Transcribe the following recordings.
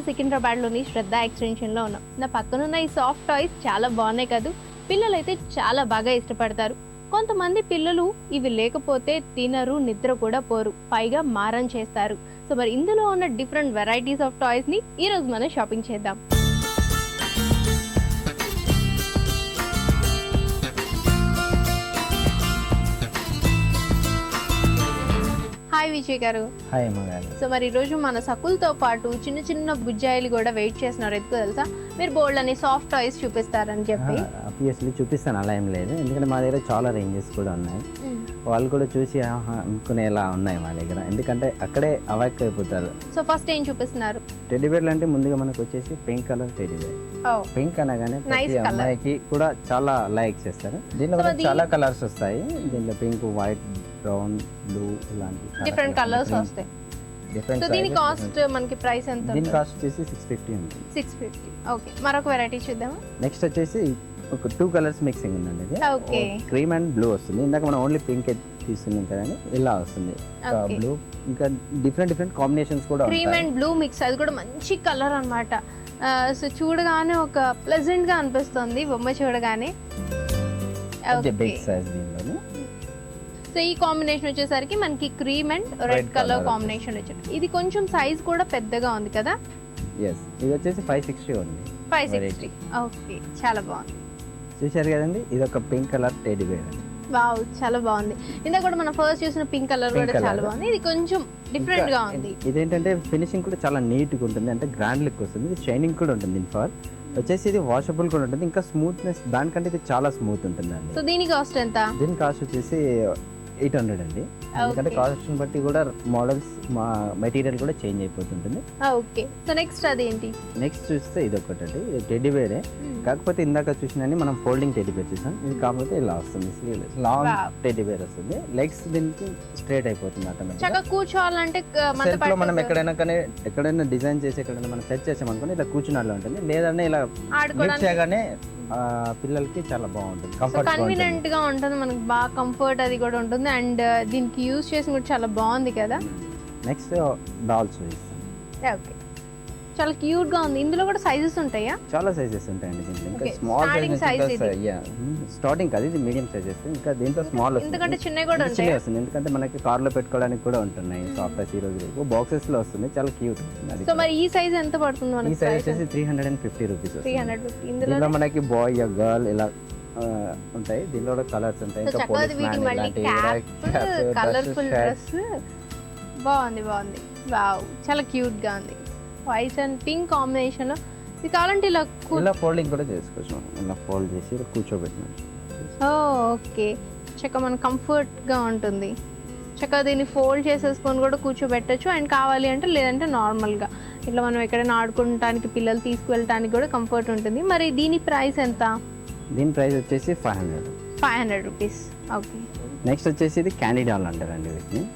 సికింద్రాబాద్లోని శ్రద్ధ ఎక్స్టెన్షన్లో ఉన్నాం. నా పక్కనున్న ఈ సాఫ్ట్ టాయ్స్ చాలా బాగున్నాయి కదూ. పిల్లలైతే చాలా బాగా ఇష్టపడతారు. కొంతమంది పిల్లలు ఇవి లేకపోతే తినరు నిద్ర కూడా పోరు పైగా మారం చేస్తారు. సో మరి ఇందులో ఉన్న డిఫరెంట్ వెరైటీస్ ఆఫ్ టాయ్స్ని ఈ రోజు మనం షాపింగ్ చేద్దాం. హాయ్ విజయ్ గారు. హాయ్ సో మరి ఈరోజు మన సకులతో పాటు చిన్న చిన్న బుజ్జాయిలు కూడా వెయిట్ చేస్తున్నారు. ఎందుకు తెలుసా? మీరు బోల్డ్ అని సాఫ్ట్ టాయ్స్ చూపిస్తారని చెప్పి. అబ్వియస్లీ చూపిస్తాను అలా ఏం లేదు. ఎందుకంటే మా దగ్గర చాలా రేంజెస్ కూడా ఉన్నాయి. వాళ్ళు కూడా చూసి అనుకునేలా ఉన్నాయి మా దగ్గర. ఎందుకంటే అక్కడే అవాక్ అయిపోతారు. సో ఫస్ట్ ఏం చూపిస్తున్నారు? టెడ్డీబేర్లు అంటే ముందుగా మనకు వచ్చేసి పింక్ కలర్ టెడ్డీబేర్ ఓ. పింక్ అనగానే ప్రతి. అమ్మాయికి కూడా చాలా లైక్ చేస్తారు. దీనిలో చాలా కలర్స్ వస్తాయి. దీనిలో పింక్ వైట్ బ్రౌన్ బ్లూ ఇలాంటి డిఫరెంట్ కలర్స్ వస్తాయి. డిఫరెంట్ సో దీని కాస్ట్ మనకి ప్రైస్ ఎంత దీని కాస్ట్ వచ్చేసి సిక్స్ ఫిఫ్టీ ఉంటుంది. సిక్స్ ఫిఫ్టీ ఓకే మరొక వెరైటీ చూద్దామా? నెక్స్ట్ వచ్చేసి ఒక టూ కలర్స్ మిక్సింగ్ ఉందండి ఇది. Okay. క్రీమ్ అండ్ బ్లూ వస్తుంది. ఇందాక మనం ఓన్లీ పింక్ తీసుకున్నాం కదండి ఇలా వస్తుంది. బ్లూ ఇంకా డిఫరెంట్ డిఫరెంట్ కాంబినేషన్స్ కూడా క్రీమ్ అండ్ బ్లూ మిక్స్ అది కూడా మంచి కలర్ అన్నమాట. సో చూడగానే ఒక ప్లెజెంట్గా అనిపిస్తుంది. బొమ్మ చూడగానే. బిగ్ సైజ్ దీనిలోని. సో ఈ కాంబినేషన్ వచ్చేసరికి మనకి cream and red colour combination వచ్చింది ఇది కొంచెం సైజ్ కూడా పెద్దగా ఉంది కదా? ఎస్ ఇది వచ్చేసి ఫైవ్ సిక్స్టీ ఉంది ఫైవ్. సిక్స్టీ ఓకే చాలా బాగుంది. చూశారు కదండి? ఇది ఒక pink colour teddy bear wow చాలా బాగుంది. ఇందాక కూడా మనం ఫస్ట్ చూసిన పింక్ కలర్ కూడా చాలా. బాగుంది. ఇది కొంచెం డిఫరెంట్గా ఉంది. ఇదేంటంటే ఫినిషింగ్ కూడా చాలా నీట్గా ఉంటుంది. అంటే గ్రాండ్ లుక్ వస్తుంది. ఇది షైనింగ్ కూడా ఉంటుంది ఇన్ ఫార్ వచ్చేసి ఇది వాషబుల్ కూడా ఉంటుంది. ఇంకా స్మూత్నెస్ దానికంటే ఇది చాలా స్మూత్ ఉంటుందండి. సో దీని కాస్ట్ ఎంత? దీని కాస్ట్ వచ్చేసి ఎయిట్ హండ్రెడ్ అండి. ఎందుకంటే. కాస్ట్ బట్టి కూడా మోడల్స్ మా మెటీరియల్ కూడా చేంజ్ అయిపోతుంటుంది. ఓకే. సో నెక్స్ట్ అదేంటి? నెక్స్ట్ చూస్తే ఇది ఒకటి అండి ఇది టెడ్డీ బేరే కాకపోతే ఇందాక చూసిన మనం ఫోల్డింగ్ టెడ్డీ బేర్ చూసాం. ఇది కాకపోతే ఇలా వస్తుంది లాంగ్. టెడ్డీ బేర్ వస్తుంది. లెగ్స్ దీనికి స్ట్రేట్ అయిపోతుంది ఆటోమేటిక్ చక్కగా కూర్చోవాలంటే లో మనం. ఎక్కడైనా కానీ ఎక్కడైనా డిజైన్ చేసి ఎక్కడైనా మనం సెట్ చేసామనుకోండి ఇలా కూర్చున్నట్లు ఉంటుంది లేదంటే ఇలా చేయగానే పిల్లలకి చాలా బాగుంటుంది. సో కంఫర్ట్ కన్వీనియంట్గా ఉంటుంది. మనకి బాగా కంఫర్ట్ అది కూడా ఉంటుంది. అండ్ దీనికి యూజ్ చేసి కూడా చాలా బాగుంది కదా? నెక్స్ట్ డాల్స్ ఓకే చాలా క్యూట్గా ఉంది. ఇందులో కూడా సైజెస్ ఉంటాయా? చాలా సైజెస్ ఉంటాయండి దీంట్లో. ఇంకా Okay, small starting size size starting కాదు ఇది మీడియం సైజెస్ ఇంకా దీంట్లో స్మాల్ వస్తుంది ఎందుకంటే చిన్నవి కూడా ఉంటాయి? చిన్నవి వస్తుంది. ఎందుకంటే మనకి కార్లో పెట్టుకోవడానికి కూడా ఉంటున్నాయి సాఫ్ట్వేర్ ఈ రోజు బాక్సెస్లో వస్తుంది. చాలా క్యూట్ అది సో మరి ఈ సైజ్ ఎంత పడుతుంది ఈ మనకి సైజ్ వచ్చేసి three hundred and fifty rupees three hundred fifty ఇందులో దీనిలో మనకి బాయ్ గర్ల్ ఇలా ఆ, ఉంటాయి. దీనిలో కూడా కలర్స్ ఉంటాయి. సో ఇంకా చక్కగా పోలీస్ మ్యాన్ మళ్ళీ ఇలాంటి క్యాప్ కలర్ఫుల్ డ్రెస్ బాగుంది బాగుంది. వావ్ చాలా క్యూట్గా ఉంది. వైట్ అండ్ పింక్ కాంబినేషన్లో. ఇది కావాలంటే ఇలా కూ- ఇలా ఫోల్డింగ్ కూడా చేసుకోవచ్చు ఇలా ఫోల్డ్ చేసి ఇలా ఓ ఓకే. చక్కగా మన కంఫర్ట్గా ఉంటుంది. చక్కగా దీన్ని ఫోల్డ్ చేసేసుకొని కూడా కూర్చోబెట్టచ్చు. అండ్ కావాలి అంటే లేదంటే నార్మల్గా. ఇట్లా మనం ఎక్కడైనా ఆడుకోవడానికి పిల్లలు తీసుకువెళ్ళటానికి కూడా కంఫర్ట్ ఉంటుంది. మరి దీని ప్రైస్ ఎంత? దీని ప్రైస్ వచ్చేసి five hundred five hundred rupees okay. Next వచ్చేసి ఇది క్యాండీ డాల్ అంటారండి వీటిని.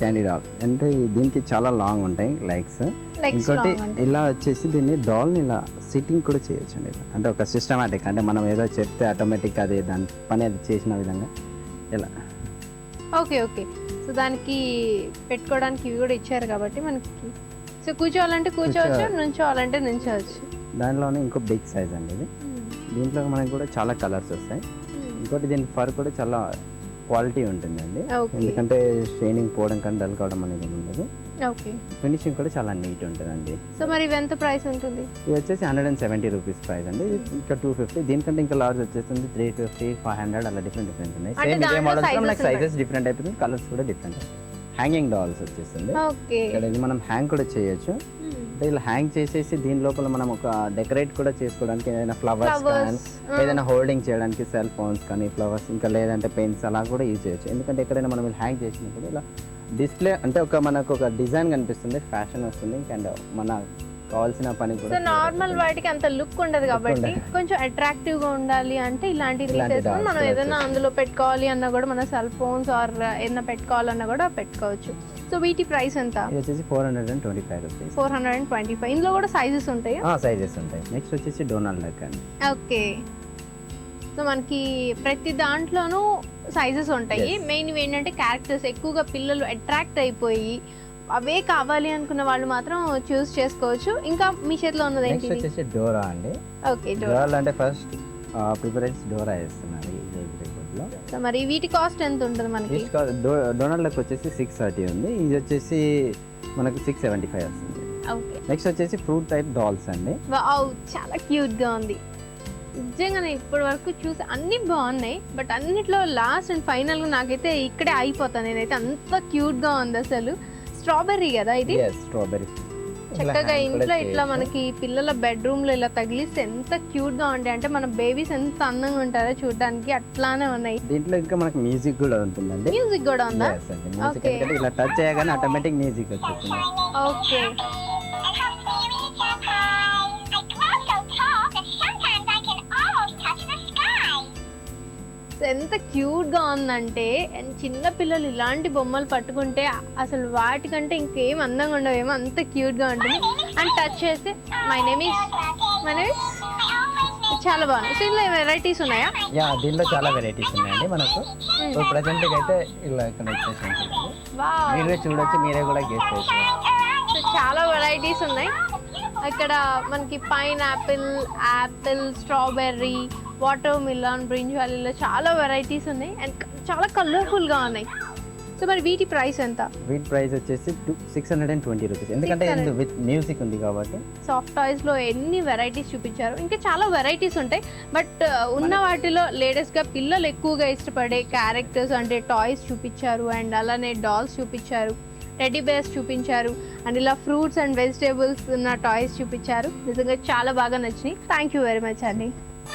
క్యాండీ డాల్ అంటే దీనికి చాలా లాంగ్ ఉంటాయి లైక్స్ ఇంకోటి ఇలా వచ్చేసి దీన్ని డాల్ని ఇలా సిట్టింగ్ కూడా చేయొచ్చు అండి. అంటే ఒక సిస్టమేటిక్ అంటే మనం ఏదో చెప్తే ఆటోమేటిక్ అది దాని పని అది చేసిన విధంగా ఇలా. Okay okay. సో దానికి పెట్టుకోవడానికి ఇవి కూడా ఇచ్చారు కాబట్టి మనకి. సో కూర్చోవాలంటే కూర్చోవచ్చు. నుంచోవాలంటే నుంచోవచ్చు. దానిలోనే ఇంకో బిగ్ సైజ్ అండి ఇది. దీంట్లో మనకి కూడా చాలా కలర్స్ వస్తాయి. ఇంకోటి దీని ఫర్ కూడా చాలా క్వాలిటీ ఉంటుందండి. ఎందుకంటే షైనింగ్ పోవడం కానీ డల్ కావడం అనేది ఉండదు. ఓకే. ఫినిషింగ్ కూడా చాలా నీట్ ఉంటుందండి. సో మరి ఇవి ఎంత ప్రైస్ ఉంటుంది? ఇది వచ్చేసి hundred and seventy rupees price అండి. ఇంకా టూ ఫిఫ్టీ. దీనికంటే ఇంకా లార్జ్ వచ్చేస్తుంది త్రీ ఫిఫ్టీ ఫైవ్ హండ్రెడ్ అలా డిఫరెంట్ డిఫరెంట్ ఉన్నాయి. సేమ్ ఇదే మోడల్స్ మనకి సైజెస్ డిఫరెంట్ అయిపోతుంది కలర్స్ కూడా డిఫరెంట్ హ్యాంగింగ్ డాల్స్ వచ్చేస్తుంది. ఇక్కడ ఇది మనం హ్యాంగ్ కూడా చేయొచ్చు. అంటే ఇలా హ్యాంగ్ చేసేసి దీని లోపల మనం ఒక డెకరేట్ కూడా చేసుకోవడానికి ఏదైనా ఫ్లవర్స్ కానీ ఫ్లవర్స్ ఏదైనా హోల్డింగ్ చేయడానికి సెల్ ఫోన్స్ కానీ ఫ్లవర్స్ ఇంకా లేదంటే పెన్స్ అలా కూడా యూజ్ చేయొచ్చు. ఎందుకంటే ఎక్కడైనా మనం ఇలా హ్యాంగ్ చేసినప్పుడు ఇలా డిస్ప్లే అంటే ఒక మనకు ఒక డిజైన్ కనిపిస్తుంది ఫ్యాషన్ వస్తుంది అండ్ మన కావాల్సిన పని సో కూడా నార్మల్ వాటికి అంత లుక్ ఉండదు కాబట్టి. కొంచెం అట్రాక్టివ్గా ఉండాలి అంటే ఇలాంటివి తీసేసుకొని మనం ఏదైనా. అందులో పెట్టుకోవాలి అన్నా కూడా మన సెల్ ఫోన్స్ ఆర్ ఏదైనా పెట్టుకోవాలన్నా కూడా పెట్టుకోవచ్చు. సో వీటి ప్రైస్ ఎంత? వచ్చేసి four hundred and twenty five rupees four hundred and twenty five ఇందులో కూడా సైజెస్ ఉంటాయి? సైజెస్ ఉంటాయి. నెక్స్ట్ వచ్చేసి డొనాల్డ్ డక్ అండి. ఓకే సో మనకి ప్రతి దాంట్లోనూ సైజెస్ ఉంటాయి. మెయిన్ ఏంటంటే క్యారెక్టర్స్ ఎక్కువగా పిల్లలు అట్రాక్ట్ అయిపోయి అవే కావాలి అనుకున్న వాళ్ళు మాత్రం చూస్ చేసుకోవచ్చు. ఇంకా మీ చేతిలో ఉన్నది నెక్స్ట్ ఏంటి? వచ్చేసి డోరా అండి. ఓకే డోరాలు అంటే ఫస్ట్ ప్రిపరేషన్ డోరా వేస్తున్నారు ఈ రోజు రేపట్లో. సో మరి వీటి కాస్ట్ ఎంత ఉంటుంది మనకి? నెక్స్ట్ డోనాల్డ్కి వచ్చేసి సిక్స్ థర్టీ ఉంది. ఇది వచ్చేసి మనకు సిక్స్ సెవెంటీ ఫైవ్ వస్తుంది. ఓకే నెక్స్ట్ వచ్చేసి ఫ్రూట్ టైప్ డాల్స్ అండి. వావ్ చాలా క్యూట్గా ఉంది. నిజంగా నేను ఇప్పటి వరకు చూసి అన్ని బాగున్నాయి. బట్ అన్నిట్లో లాస్ట్ అండ్ ఫైనల్గా నాకైతే ఇక్కడే అయిపోతాను. నేనైతే అంత క్యూట్గా ఉంది అసలు. స్ట్రాబెర్రీ కదా ఇది? స్ట్రాబెరీ చక్కగా ఇంట్లో ఇట్లా మనకి పిల్లల బెడ్రూమ్లో ఇలా తగిలిస్తే ఎంత క్యూట్గా ఉంటాయి. అంటే మన బేబీస్ ఎంత అందంగా ఉంటారో చూడడానికి అట్లానే ఉన్నాయి. దీంట్లో ఇంకా మనకి మ్యూజిక్ కూడా ఉంటుందండి. మ్యూజిక్ కూడా ఉందా? ఇలా టచ్ చేయగానే ఆటోమేటిక్ మ్యూజిక్ వచ్చేస్తుంది. ఓకే. ఎంత క్యూట్గా ఉందంటే చిన్న పిల్లలు ఇలాంటి బొమ్మలు పట్టుకుంటే అసలు వాటికంటే ఇంకేం అందంగా ఉండవేమో అంత క్యూట్గా ఉంటుంది. అండ్ టచ్ చేస్తే my name is my name చాలా బాగుంది. సో ఇందులో వెరైటీస్ ఉన్నాయా? యా దీంట్లో చాలా వెరైటీస్ ఉన్నాయండి మనకు. సో ప్రజెంట్ అయితే ఇలా మీరే చూడొచ్చు మీరే కూడా గెస్ట్ చేసుకోవచ్చు సో చాలా వెరైటీస్ ఉన్నాయి. ఇక్కడ మనకి pineapple apple strawberry watermelon బ్రింజాలీలో చాలా వెరైటీస్ ఉన్నాయి అండ్ చాలా కలర్ఫుల్గా ఉన్నాయి. సో మరి వీటి ప్రైస్ ఎంత? వీట్ ప్రైస్ వచ్చేసి six hundred and twenty rupees ఎందుకంటే 600. విత్ మ్యూజిక్ ఉంది కాబట్టి. సాఫ్ట్ టాయ్స్లో ఎన్ని వెరైటీస్ చూపించారు? ఇంకా చాలా వెరైటీస్ ఉంటాయి. బట్ ఉన్న వాటిలో లేటెస్ట్గా పిల్లలు ఎక్కువగా ఇష్టపడే క్యారెక్టర్స్ అంటే టాయ్స్ చూపించారు అండ్ అలానే డాల్స్ చూపించారు టెడ్డీ బేర్స్ చూపించారు అండ్ ఇలా ఫ్రూట్స్ అండ్ వెజిటేబుల్స్ ఉన్న టాయ్స్ చూపించారు. నిజంగా చాలా బాగా నచ్చినాయి. థ్యాంక్ యూ వెరీ మచ్ అండి